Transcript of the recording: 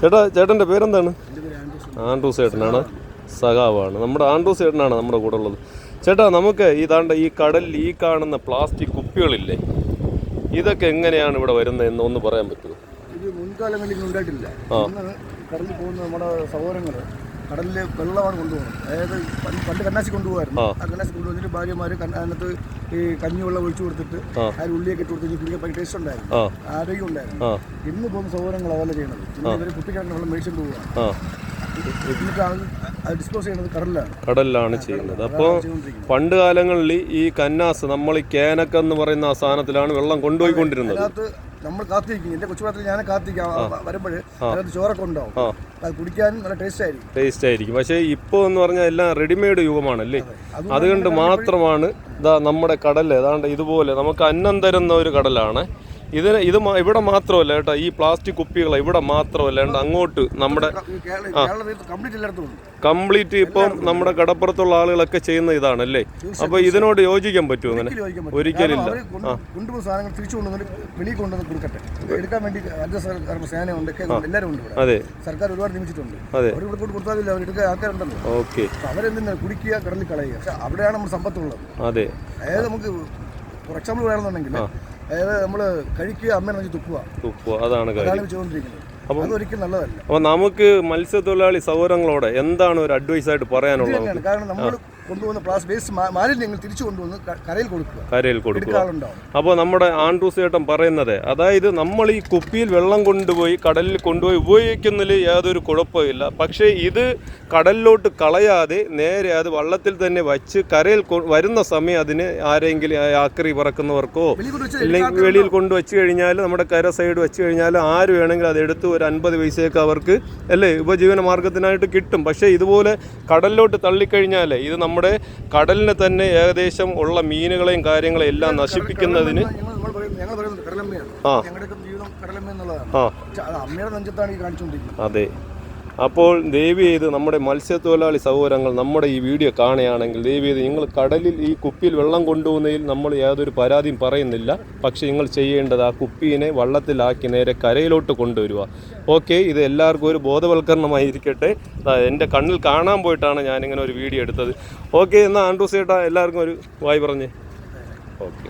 ചേട്ടാ ചേട്ടന്റെ പേരെന്താണ്? ആൻഡ്രൂസ് ചേട്ടനാണ് സഖാവാണ്. നമ്മുടെ ആൻഡ്രൂസ് ചേട്ടനാണ് നമ്മുടെ കൂടെ ഉള്ളത്. ചേട്ടാ നമുക്ക് ഇതാണ്ട് ഈ കടലിൽ ഈ കാണുന്ന പ്ലാസ്റ്റിക് കുപ്പികളില്ലേ ഇതൊക്കെ എങ്ങനെയാണ് ഇവിടെ വരുന്നത് എന്ന് ഒന്ന് പറയാൻ പറ്റുമോ? ഇത് മുൻകാലങ്ങളിൽ ഉണ്ടായിട്ടില്ല. കടലിൽ പോകുന്ന നമ്മുടെ സഹോദരങ്ങൾ കടലിൽ വെള്ളമാണ് കൊണ്ടുപോകുന്നത്. അതായത് പണ്ട് കന്നാശി കൊണ്ടുപോകായിരുന്നു ആ. കന്നാശി കൊണ്ടുവന്നിട്ട് ഭാര്യമാർ അതിനകത്ത് ഈ കഞ്ഞിവെള്ളം ഒഴിച്ചു കൊടുത്തിട്ട് അതിന് അതിൽ ഉള്ളിയൊക്കെ ഇട്ട് കൊടുത്തിട്ട് കുടിക്കാൻ ഭയങ്കര ടേസ്റ്റ് ഉണ്ടായിരുന്നു. ആരോഗ്യം ഉണ്ടായിരുന്നു. ഇന്ന് പോകുന്ന സൗകര്യങ്ങൾ അതല്ല ചെയ്യണത്. ഇന്ന് ഇവർ കുട്ടിക്കിടന്ന വെള്ളം മേടിച്ചുകൊണ്ട് പോവുക എന്നിട്ടാണ് എന്നിട്ട് അത് അത് ഡിസ്പോസ് ചെയ്യുന്നത് കടലിലാണ്. കടലിലാണ് ചെയ്യുന്നത്. അപ്പോൾ പണ്ട് കാലങ്ങളിൽ ഈ കന്നാസ് നമ്മൾ ഈ കേനക്ക എന്ന് പറയുന്ന ആ സാധനത്തിലാണ് വെള്ളം കൊണ്ടുപോയിക്കൊണ്ടിരുന്നത്. അതിനകത്ത് നമ്മൾ കാത്തിരിക്കും. എന്റെ കൊച്ചുപാത്രത്തിൽ ഞാൻ കാത്തിരിക്കാം. വരുമ്പോൾ അതിനകത്ത് ചോറൊക്കെ ഉണ്ടാവും. അത് കുടിക്കാൻ നല്ല ടേസ്റ്റ് ആയിരിക്കും. ടേസ്റ്റ് ആയിരിക്കും. പക്ഷേ ഇപ്പോൾ എന്ന് പറഞ്ഞാൽ എല്ലാം റെഡിമെയ്ഡ് യുഗമാണല്ലേ അല്ലേ അതുകൊണ്ട് മാത്രമാണ് ഇതാ നമ്മുടെ കടൽ ഏതാണ്ട് ഇതുപോലെ നമുക്ക് അന്നം തരുന്ന ഒരു കടലാണ്. ഇതിന് ഇത് ഇവിടെ മാത്രമല്ല കേട്ടോ ഈ പ്ലാസ്റ്റിക് കുപ്പികൾ ഇവിടെ മാത്രമല്ല. അങ്ങോട്ട് നമ്മുടെ കംപ്ലീറ്റ് ഇപ്പം നമ്മുടെ കടപ്പുറത്തുള്ള ആളുകളൊക്കെ ചെയ്യുന്ന ഇതാണ് അല്ലേ? അപ്പൊ ഇതിനോട് യോജിക്കാൻ പറ്റുമോ അങ്ങനെ. ഒരിക്കലില്ല അതെ. സർക്കാർ ഒരുപാട് നിയമിച്ചിട്ടുണ്ട്. അതെ. ഓക്കെ. അവരെന്തിനാ കുടിക്കുക കടലിൽ കളയുക? അവിടെയാണ് നമ്മുടെ സമ്പത്തുള്ളത്. അതെ. അതായത് നമുക്ക് ഫോർ എക്സാമ്പിൾ വേണമെന്നുണ്ടെങ്കിൽ അതായത് നമ്മൾ കഴിക്കുക അമ്മ തുപ്പുക. തുപ്പുക അതാണ് കാര്യം. ചെയ്തുകൊണ്ടിരിക്കുന്നത് നല്ലതല്ല. അപ്പോൾ നമുക്ക് മത്സ്യത്തൊഴിലാളി സൗകര്യങ്ങളോട് എന്താണ് ഒരു അഡ്വൈസ് ആയിട്ട് പറയാനുള്ളത്? കാരണം നമ്മൾ കൊണ്ടുവന്ന പ്ലാസ് വേസ്റ്റ് മാലിന്യങ്ങൾ തിരിച്ചു കൊണ്ടുവന്ന് കരയിൽ കൊടുക്കുക. കരയിൽ കൊടുക്കുക. അപ്പോൾ നമ്മുടെ ആൻഡ്രൂസ് ചേട്ടൻ പറയുന്നത് അതായത് നമ്മൾ ഈ കുപ്പിയിൽ വെള്ളം കൊണ്ടുപോയി കടലിൽ കൊണ്ടുപോയി ഉപയോഗിക്കുന്നതിൽ യാതൊരു കുഴപ്പമില്ല പക്ഷേ ഇത് കടലിലോട്ട് കളയാതെ നേരെ അത് വള്ളത്തിൽ തന്നെ വച്ച് കരയിൽ വരുന്ന സമയം അതിന് ആരെങ്കിലും ആക്രി പറക്കുന്നവർക്കോ അല്ലെങ്കിൽ വെളിയിൽ കൊണ്ട് വെച്ച് കഴിഞ്ഞാൽ നമ്മുടെ കര സൈഡ് വെച്ച് കഴിഞ്ഞാൽ ആര് വേണമെങ്കിലും അത് എടുത്ത് ഒരു അൻപത് പൈസയൊക്കെ അവർക്ക് അല്ലേ ഉപജീവന മാർഗത്തിനായിട്ട് കിട്ടും. പക്ഷേ ഇതുപോലെ കടലിലോട്ട് തള്ളിക്കഴിഞ്ഞാൽ ഇത് നമ്മുടെ കടലിനെ തന്നെ ഏകദേശം ഉള്ള മീനുകളെയും കാര്യങ്ങളെയും എല്ലാം നശിപ്പിക്കുന്നതിന് അതെ ആ. അപ്പോൾ ദയവ് ചെയ്ത് നമ്മുടെ മത്സ്യത്തൊഴിലാളി സഹോദരങ്ങൾ നമ്മുടെ ഈ വീഡിയോ കാണുകയാണെങ്കിൽ ദയവ് ചെയ്ത് നിങ്ങൾ കടലിൽ ഈ കുപ്പിയിൽ വെള്ളം കൊണ്ടുപോകുന്നതിൽ നമ്മൾ യാതൊരു പരാതിയും പറയുന്നില്ല. പക്ഷേ നിങ്ങൾ ചെയ്യേണ്ടത് ആ കുപ്പീനെ വള്ളത്തിലാക്കി നേരെ കരയിലോട്ട് കൊണ്ടുവരിക. ഓക്കെ ഇത് എല്ലാവർക്കും ഒരു ബോധവൽക്കരണമായിരിക്കട്ടെ. എന്റെ കണ്ണിൽ കാണാൻ പോയിട്ടാണ് ഞാനിങ്ങനെ ഒരു വീഡിയോ എടുത്തത്. ഓക്കെ എന്നാൽ ആൻഡ്രൂസ് ചേട്ടാ എല്ലാവർക്കും ഒരു വായി പറഞ്ഞേ. ഓക്കെ.